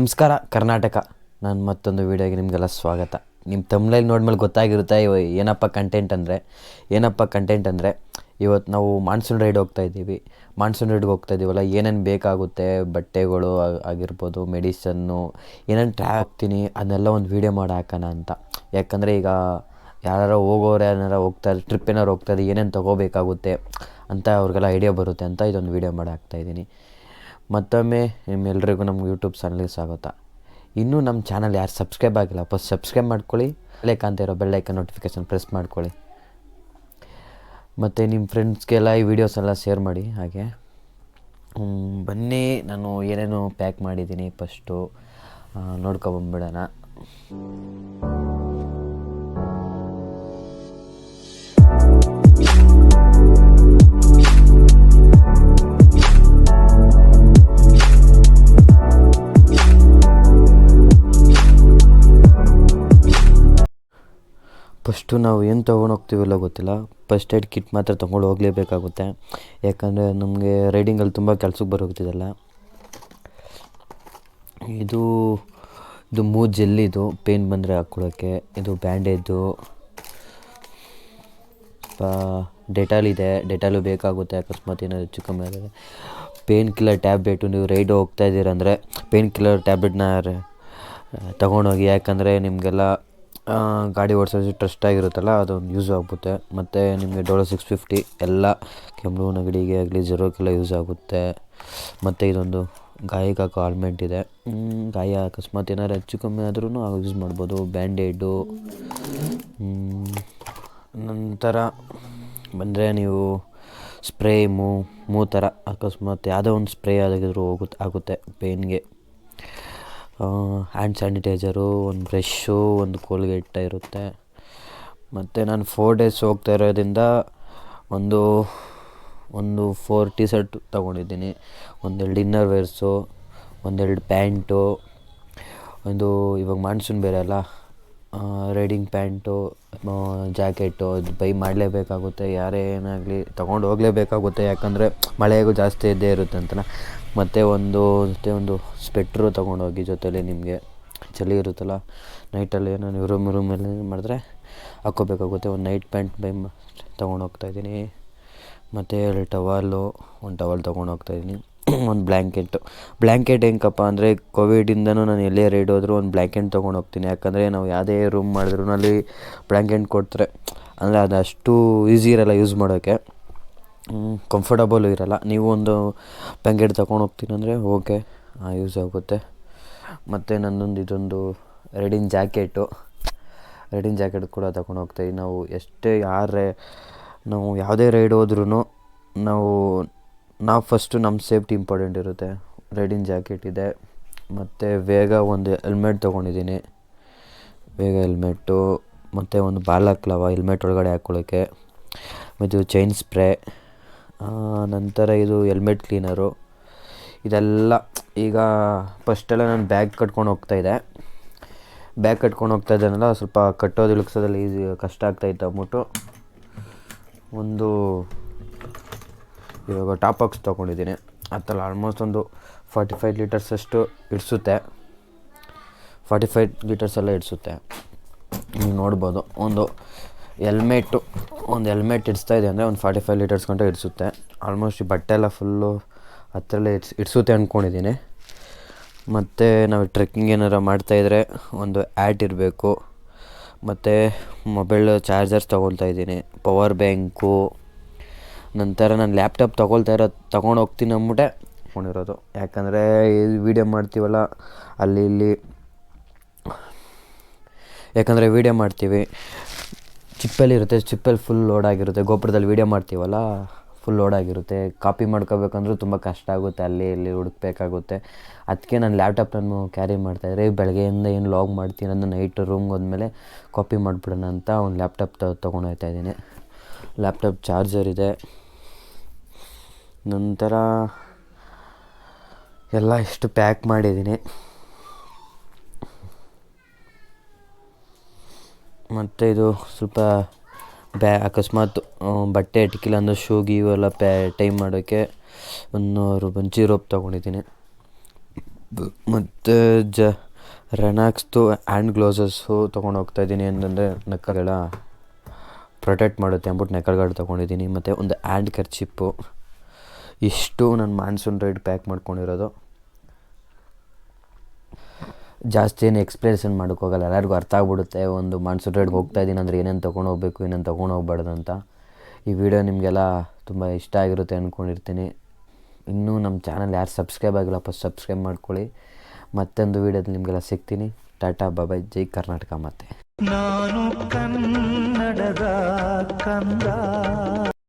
ನಮಸ್ಕಾರ, ಕರ್ನಾಟಕ. ನಾನು ಮತ್ತೊಂದು ವೀಡಿಯೋಗೆ ನಿಮಗೆಲ್ಲ ಸ್ವಾಗತ. ನಿಮ್ಮ ತಮಿಳಲ್ಲಿ ನೋಡ್ಮೇಲೆ ಗೊತ್ತಾಗಿರುತ್ತೆ, ಇವ ಏನಪ್ಪ ಕಂಟೆಂಟ್ ಅಂದರೆ. ಏನಪ್ಪ ಕಂಟೆಂಟ್ ಅಂದರೆ ಇವತ್ತು ನಾವು ಮಾನ್ಸೂನ್ ರೈಡ್ ಹೋಗ್ತಾ ಇದ್ದೀವಿ. ಮಾನ್ಸೂನ್ ರೈಡ್ಗೆ ಹೋಗ್ತಾ ಇದ್ದೀವಲ್ಲ, ಏನೇನು ಬೇಕಾಗುತ್ತೆ, ಬಟ್ಟೆಗಳು ಆಗಿರ್ಬೋದು ಮೆಡಿಸನ್ನು ಏನೇನು ಟ್ರಾ ಹಾಕ್ತೀನಿ, ಅದನ್ನೆಲ್ಲ ಒಂದು ವೀಡಿಯೋ ಮಾಡಿ ಹಾಕೋಣ ಅಂತ. ಯಾಕಂದರೆ ಈಗ ಯಾರು ಹೋಗೋರು ಏನಾರು ಹೋಗ್ತಾರೆ ಟ್ರಿಪ್ ಏನಾರು ಹೋಗ್ತಾರೆ ಏನೇನು ತೊಗೋಬೇಕಾಗುತ್ತೆ ಅಂತ ಅವ್ರಿಗೆಲ್ಲ ಐಡಿಯಾ ಬರುತ್ತೆ ಅಂತ ಇದೊಂದು ವೀಡಿಯೋ ಮಾಡಿ ಹಾಕ್ತಾಯಿದ್ದೀನಿ ಮತ್ತೊಮ್ಮೆ ನಿಮ್ಮೆಲ್ರಿಗೂ ನಮ್ಮ ಯೂಟ್ಯೂಬ್ ಚಾನಲ್ಗೆ ಸ್ವಾಗತ. ಇನ್ನೂ ನಮ್ಮ ಚಾನಲ್ ಯಾರು ಸಬ್ಸ್ಕ್ರೈಬ್ ಆಗಿಲ್ಲ, ಫಸ್ಟ್ ಸಬ್ಸ್ಕ್ರೈಬ್ ಮಾಡ್ಕೊಳ್ಳಿ ಲೈಕ್ ಅಂತ ಇರೋ ಬೆಲ್ಲೈಕನ್ ನೋಟಿಫಿಕೇಷನ್ ಪ್ರೆಸ್ ಮಾಡ್ಕೊಳ್ಳಿ. ಮತ್ತು ನಿಮ್ಮ ಫ್ರೆಂಡ್ಸ್ಗೆಲ್ಲ ಈ ವಿಡಿಯೋಸ್ ಎಲ್ಲ ಶೇರ್ ಮಾಡಿ, ಹಾಗೆ. ಬನ್ನಿ, ನಾನು ಏನೇನು ಪ್ಯಾಕ್ ಮಾಡಿದ್ದೀನಿ ಫಸ್ಟು ನೋಡ್ಕೊಬಂದ್ಬಿಡೋಣ ಫಸ್ಟು ನಾವು ಏನು ತೊಗೊಂಡು ಹೋಗ್ತೀವಲ್ಲ ಗೊತ್ತಿಲ್ಲ. ಫಸ್ಟ್ ಏಡ್ ಕಿಟ್ ಮಾತ್ರ ತೊಗೊಂಡು ಹೋಗಲೇಬೇಕಾಗುತ್ತೆ. ಯಾಕಂದರೆ ನಮಗೆ ರೈಡಿಂಗಲ್ಲಿ ತುಂಬ ಕೆಲ್ಸಕ್ಕೆ ಬರೋಗ್ತಿದೆಲ್ಲ ಇದು ಇದು ಮೂ ಜೆಲ್ಲಿದು ಪೇನ್ ಬಂದರೆ ಹಾಕ್ಕೊಳ್ಳೋಕ್ಕೆ ಇದು ಬ್ಯಾಂಡೇಜು. ಡೆಟಾಲ್ ಇದೆ. ಡೆಟಾಲು ಬೇಕಾಗುತ್ತೆ. ಅಕಸ್ಮಾತ್ ಏನಾದರೂ ಹೆಚ್ಚು ಕಮ್ಮಿ ಆದರೆ ಪೇನ್ ಕಿಲ್ಲರ್ ಟ್ಯಾಬ್ಲೆಟು ನೀವು ರೈಡ್ ಹೋಗ್ತಾ ಇದ್ದೀರಂದರೆ ಪೇನ್ ಕಿಲ್ಲರ್ ಟ್ಯಾಬ್ಲೆಟ್ನ ತೊಗೊಂಡೋಗಿ. ಯಾಕಂದರೆ ನಿಮಗೆಲ್ಲ ಗಾಡಿ ಓಡಿಸೋದು ಟ್ರಸ್ಟ್ ಆಗಿರುತ್ತಲ್ಲ, ಅದೊಂದು ಯೂಸ್ ಆಗುತ್ತೆ. ಮತ್ತು ನಿಮಗೆ ಡೋಲೋ ಸಿಕ್ಸ್ ಫಿಫ್ಟಿ ಎಲ್ಲ ಕೆಮ್ಮು ನೆಗಡಿಗೆ ಆಗಲಿ, ಜ್ವರಕ್ಕೆಲ್ಲ ಯೂಸ್ ಆಗುತ್ತೆ. ಮತ್ತು ಇದೊಂದು ಗಾಯಕ್ಕೆ ಹಾಕೋ ಆಲ್ಮೆಂಟ್ ಇದೆ ಗಾಯ ಅಕಸ್ಮಾತ್ ಏನಾದ್ರು ಹೆಚ್ಚು ಕಮ್ಮಿ ಆದ್ರೂ ಯೂಸ್ ಮಾಡ್ಬೋದು. ಬ್ಯಾಂಡೇಡು ನಂತರ ಬಂದರೆ ನೀವು ಸ್ಪ್ರೇ ಮೂ ಮೂ ಥರ ಅಕಸ್ಮಾತ್ ಯಾವುದೋ ಒಂದು ಸ್ಪ್ರೇ ಆಗಿದ್ರು ಹೋಗುತ್ತೆ ಆಗುತ್ತೆ ಪೇನ್ಗೆ ಹ್ಯಾಂಡ್ ಸ್ಯಾನಿಟೈಸರು ಒಂದು ಬ್ರಷ್ಷು ಒಂದು ಕೋಲ್ಗೇಟ್ ಇರುತ್ತೆ. ಮತ್ತು ನಾನು ಫೋರ್ ಡೇಸ್ ಹೋಗ್ತಾ ಇರೋದ್ರಿಂದ ಒಂದು ಒಂದು ಫೋರ್ ಟಿ ಶರ್ಟ್ ತೊಗೊಂಡಿದ್ದೀನಿ. ಒಂದೆರಡು ಇನ್ನರ್ ವೇರ್ಸು ಒಂದೆರಡು ಪ್ಯಾಂಟು ಒಂದು ಇವಾಗ ಮಾನ್ಸೂನ್ ಬೇರೆ ಅಲ್ಲ. ರೈಡಿಂಗ್ ಪ್ಯಾಂಟು ಜಾಕೆಟು ಅದು ಬೈ ಮಾಡಲೇಬೇಕಾಗುತ್ತೆ. ಯಾರೇ ಏನಾಗಲಿ ತೊಗೊಂಡು ಹೋಗಲೇಬೇಕಾಗುತ್ತೆ. ಯಾಕಂದರೆ ಮಳೆಗೂ ಜಾಸ್ತಿ ಇದ್ದೇ ಇರುತ್ತೆ ಅಂತಲ್ಲ ಮತ್ತು ಒಂದು ಜೊತೆ ಒಂದು ಸ್ವೆಟ್ರು ತೊಗೊಂಡೋಗಿ ಜೊತೇಲಿ ನಿಮಗೆ ಚಳಿ ಇರುತ್ತಲ್ಲ ನೈಟಲ್ಲಿ ಏನೋ ನೀವು ರೂಮ್ ರೂಮಲ್ಲಿ ಮಾಡಿದ್ರೆ ಹಾಕ್ಕೋಬೇಕಾಗುತ್ತೆ. ಒಂದು ನೈಟ್ ಪ್ಯಾಂಟ್ ಬೈ ತೊಗೊಂಡು ಹೋಗ್ತಾಯಿದ್ದೀನಿ ಮತ್ತು ಎರಡು ಟವಲ್ಲು ಒಂದು ಟವಲ್ ತೊಗೊಂಡು ಹೋಗ್ತಾಯಿದ್ದೀನಿ ಒಂದು ಬ್ಲ್ಯಾಂಕೆಟು. ಬ್ಲ್ಯಾಂಕೆಟ್ ಹೆಂಗಪ್ಪ ಅಂದರೆ ಕೋವಿಡಿಂದನೂ ನಾನು ಎಲ್ಲೇ ರೈಡ್ ಹೋದರೂ ಒಂದು ಬ್ಲ್ಯಾಂಕೆಟ್ ತೊಗೊಂಡು ಹೋಗ್ತೀನಿ. ಯಾಕಂದರೆ ನಾವು ಯಾವುದೇ ರೂಮ್ ಮಾಡಿದ್ರೂ ಅಲ್ಲಿ ಬ್ಲ್ಯಾಂಕೆಟ್ ಕೊಡ್ತಾರೆ ಅಂದರೆ ಅದು ಅಷ್ಟು ಈಸಿ ಇರಲ್ಲ ಯೂಸ್ ಮಾಡೋಕ್ಕೆ ಕಂಫರ್ಟಬಲ್ ಇರಲ್ಲ. ನೀವು ಒಂದು ಬ್ಲ್ಯಾಂಕೆಟ್ ತೊಗೊಂಡು ಹೋಗ್ತೀನಿ ಅಂದರೆ ಓಕೆ ಯೂಸ್ ಆಗುತ್ತೆ. ಮತ್ತು ನನ್ನೊಂದು ಇದೊಂದು ರೆಡಿನ್ ಜಾಕೆಟು. ರೆಡಿನ್ ಜಾಕೆಟ್ ಕೂಡ ತಗೊಂಡು ಹೋಗ್ತೀವಿ ನಾವು ಎಷ್ಟೇ ಯಾರೇ, ನಾವು ಯಾವುದೇ ರೈಡ್ ಹೋದ್ರೂ ನಾವು ನಾವು ಫಸ್ಟು ನಮ್ಮ ಸೇಫ್ಟಿ ಇಂಪಾರ್ಟೆಂಟ್ ಇರುತ್ತೆ. ರೈಡಿಂಗ್ ಜಾಕೆಟ್ ಇದೆ. ಮತ್ತು ವೇಗ ಒಂದು ಹೆಲ್ಮೆಟ್ ತೊಗೊಂಡಿದ್ದೀನಿ. ವೇಗ ಹೆಲ್ಮೆಟ್ಟು ಮತ್ತು ಒಂದು ಬಾಲಕ್ಲವ ಹೆಲ್ಮೆಟ್ ಒಳಗಡೆ ಹಾಕ್ಕೊಳ್ಳೋಕ್ಕೆ ಮತ್ತು ಚೈನ್ ಸ್ಪ್ರೇ ನಂತರ ಇದು ಹೆಲ್ಮೆಟ್ ಕ್ಲೀನರು ಇದೆಲ್ಲ ಈಗ ಫಸ್ಟೆಲ್ಲ ನಾನು ಬ್ಯಾಗ್ ಕಟ್ಕೊಂಡು ಹೋಗ್ತಾಯಿದ್ದೆ ಬ್ಯಾಗ್ ಕಟ್ಕೊಂಡು ಹೋಗ್ತಾ ಇದ್ದಾನಲ್ಲ ಸ್ವಲ್ಪ ಕಟ್ಟೋದು, ಇಳಿಸೋದೆಲ್ಲ ಈಸಿ ಕಷ್ಟ ಆಗ್ತಾಯಿತ್ತು ಅಂದ್ಬಿಟ್ಟು ಒಂದು ಇವಾಗ ಟಾಪ್ ಬಾಕ್ಸ್ ತೊಗೊಂಡಿದ್ದೀನಿ. ಅದ್ರಲ್ಲಿ ಆಲ್ಮೋಸ್ಟ್ ಒಂದು ಫಾರ್ಟಿ ಫೈವ್ ಲೀಟರ್ಸ್ ಅಷ್ಟು ಇಡಿಸುತ್ತೆ. ಫಾರ್ಟಿ ಫೈವ್ ಲೀಟರ್ಸ್ ಎಲ್ಲ ಇಡಿಸುತ್ತೆ. ನೀವು ನೋಡ್ಬೋದು, ಒಂದು ಎಲ್ಮೆಟು ಒಂದು ಹೆಲ್ಮೆಟ್ ಇಡಿಸ್ತಾ ಇದೆ ಅಂದರೆ ಒಂದು ಫಾರ್ಟಿ ಫೈವ್ ಲೀಟರ್ಸ್ ಗಂಟೆ ಇಡಿಸುತ್ತೆ. ಆಲ್ಮೋಸ್ಟ್ ಈ ಬಟ್ಟೆ ಎಲ್ಲ ಫುಲ್ಲು ಹತ್ತಿರಲ್ಲೇ ಇಡ್ಸ್, ಇಡಿಸುತ್ತೆ ಅಂದ್ಕೊಂಡಿದ್ದೀನಿ ಮತ್ತು ನಾವು ಟ್ರೆಕ್ಕಿಂಗ್ ಏನಾರು ಮಾಡ್ತಾಯಿದ್ರೆ ಒಂದು ಆ್ಯಟ್ ಇರಬೇಕು. ಮತ್ತು ಮೊಬೈಲ್ ಚಾರ್ಜರ್ಸ್ ತೊಗೊಳ್ತಾ ಇದ್ದೀನಿ. ಪವರ್ ಬ್ಯಾಂಕು ನಂತರ ನಾನು ಲ್ಯಾಪ್ಟಾಪ್ ತೊಗೊಳ್ತಾ ಇರೋ ತೊಗೊಂಡು ಹೋಗ್ತೀನಿ ಅಂದ್ಬಿಟ್ಟೆ. ತೊಗೊಂಡಿರೋದು. ಯಾಕಂದರೆ ವೀಡಿಯೋ ಮಾಡ್ತೀವಲ್ಲ, ಅಲ್ಲಿ ಇಲ್ಲಿ. ಯಾಕಂದರೆ ವೀಡಿಯೋ ಮಾಡ್ತೀವಿ. ಚಿಪ್ಪಲ್ಲಿ ಇರುತ್ತೆ, ಚಿಪ್ಪಲ್ಲಿ ಫುಲ್ ಲೋಡ್ ಆಗಿರುತ್ತೆ. ಗೋಪುರದಲ್ಲಿ ವೀಡಿಯೋ ಮಾಡ್ತೀವಲ್ಲ ಫುಲ್ ಲೋಡ್ ಆಗಿರುತ್ತೆ. ಕಾಪಿ ಮಾಡ್ಕೋಬೇಕಂದ್ರೂ ತುಂಬ ಕಷ್ಟ ಆಗುತ್ತೆ, ಅಲ್ಲಿ ಇಲ್ಲಿ ಹುಡುಕ್ಬೇಕಾಗುತ್ತೆ. ಅದಕ್ಕೆ ನಾನು ಲ್ಯಾಪ್ಟಾಪ್ ನಾನು ಕ್ಯಾರಿ ಮಾಡ್ತಾಯಿದ್ರೆ ಬೆಳಗ್ಗೆಯಿಂದ ಏನು ಲಾಗ್ ಮಾಡ್ತೀನಿ ಅದನ್ನು ನೈಟ್ ರೂಮ್ಗೆ ಹೋದ್ಮೇಲೆ ಕಾಪಿ ಮಾಡಿಬಿಡೋಣ ಅಂತ ಒಂದು ಲ್ಯಾಪ್ಟಾಪ್ ತೊಗೊಂಡು ಹೋಗ್ತಾ ಇದ್ದೀನಿ. ಲ್ಯಾಪ್ಟಾಪ್ ಚಾರ್ಜರ್ ಇದೆ. ನಂತರ ಎಲ್ಲ ಇಷ್ಟು ಪ್ಯಾಕ್ ಮಾಡಿದ್ದೀನಿ. ಮತ್ತು ಇದು ಸ್ವಲ್ಪ ಬ್ಯಾ, ಅಕಸ್ಮಾತ್ ಬಟ್ಟೆ ಇಟ್ಕಿಲ್ಲ ಅಂದರೆ ಶೂ, ಗೀವ್ ಎಲ್ಲ ಪ್ಯಾ, ಟೈಮ್ ಮಾಡೋಕ್ಕೆ ಒಂದು ಬಂಚಿ ರೋಪ್ ತೊಗೊಂಡಿದ್ದೀನಿ. ಮತ್ತು ಜ ರೆನಾಕ್ಸ್ದು ಹ್ಯಾಂಡ್ ಗ್ಲೋಸಸ್ಸು ತೊಗೊಂಡು ಹೋಗ್ತಾ ಇದ್ದೀನಿ ಅಂತಂದರೆ ನಕ್ಕಲೆಲ್ಲ ಪ್ರೊಟೆಕ್ಟ್ ಮಾಡುತ್ತೆ ಅಂದ್ಬಿಟ್ಟು ನೆಕ್ಕಲ್ ಗಾರ್ಡ್ ತೊಗೊಂಡಿದ್ದೀನಿ. ಮತ್ತು ಒಂದು ಹ್ಯಾಂಡ್ ಕರ್ಚಿಪ್ಪು. ಇಷ್ಟು ನಾನು ಮಾನ್ಸೂನ್ ರೈಡ್ ಪ್ಯಾಕ್ ಮಾಡ್ಕೊಂಡಿರೋದು. ಜಾಸ್ತಿ ಏನು ಎಕ್ಸ್ಪ್ಲೇಷನ್ ಮಾಡೋಕ್ಕೋಗಲ್ಲ ಎಲ್ಲರಿಗೂ ಅರ್ಥ ಆಗ್ಬಿಡುತ್ತೆ. ಒಂದು ಮಾನ್ಸೂನ್ ರೈಡ್ಗೆ ಹೋಗ್ತಾ ಇದ್ದೀನಿ ಅಂದರೆ ಏನೇನು ತೊಗೊಂಡು ಹೋಗ್ಬೇಕು, ಏನೇನು ತೊಗೊಂಡು ಹೋಗ್ಬಾರ್ದು ಅಂತ. ಈ ವಿಡಿಯೋ ನಿಮಗೆಲ್ಲ ತುಂಬ ಇಷ್ಟ ಆಗಿರುತ್ತೆ ಅಂದ್ಕೊಂಡಿರ್ತೀನಿ ಇನ್ನೂ ನಮ್ಮ ಚಾನಲ್ ಯಾರು ಸಬ್ಸ್ಕ್ರೈಬ್ ಆಗಿಲ್ಲ ಫಸ್ಟ್ ಸಬ್ಸ್ಕ್ರೈಬ್ ಮಾಡ್ಕೊಳ್ಳಿ. ಮತ್ತೊಂದು ವಿಡಿಯೋದಲ್ಲಿ ನಿಮಗೆಲ್ಲ ಸಿಗ್ತೀನಿ. ಟಾಟಾ ಬಾಬಾಯ್ ಜೈ ಕರ್ನಾಟಕ ಮತ್ತೆ ನಾನು ಕನ್ನಡದ ಕಂದ.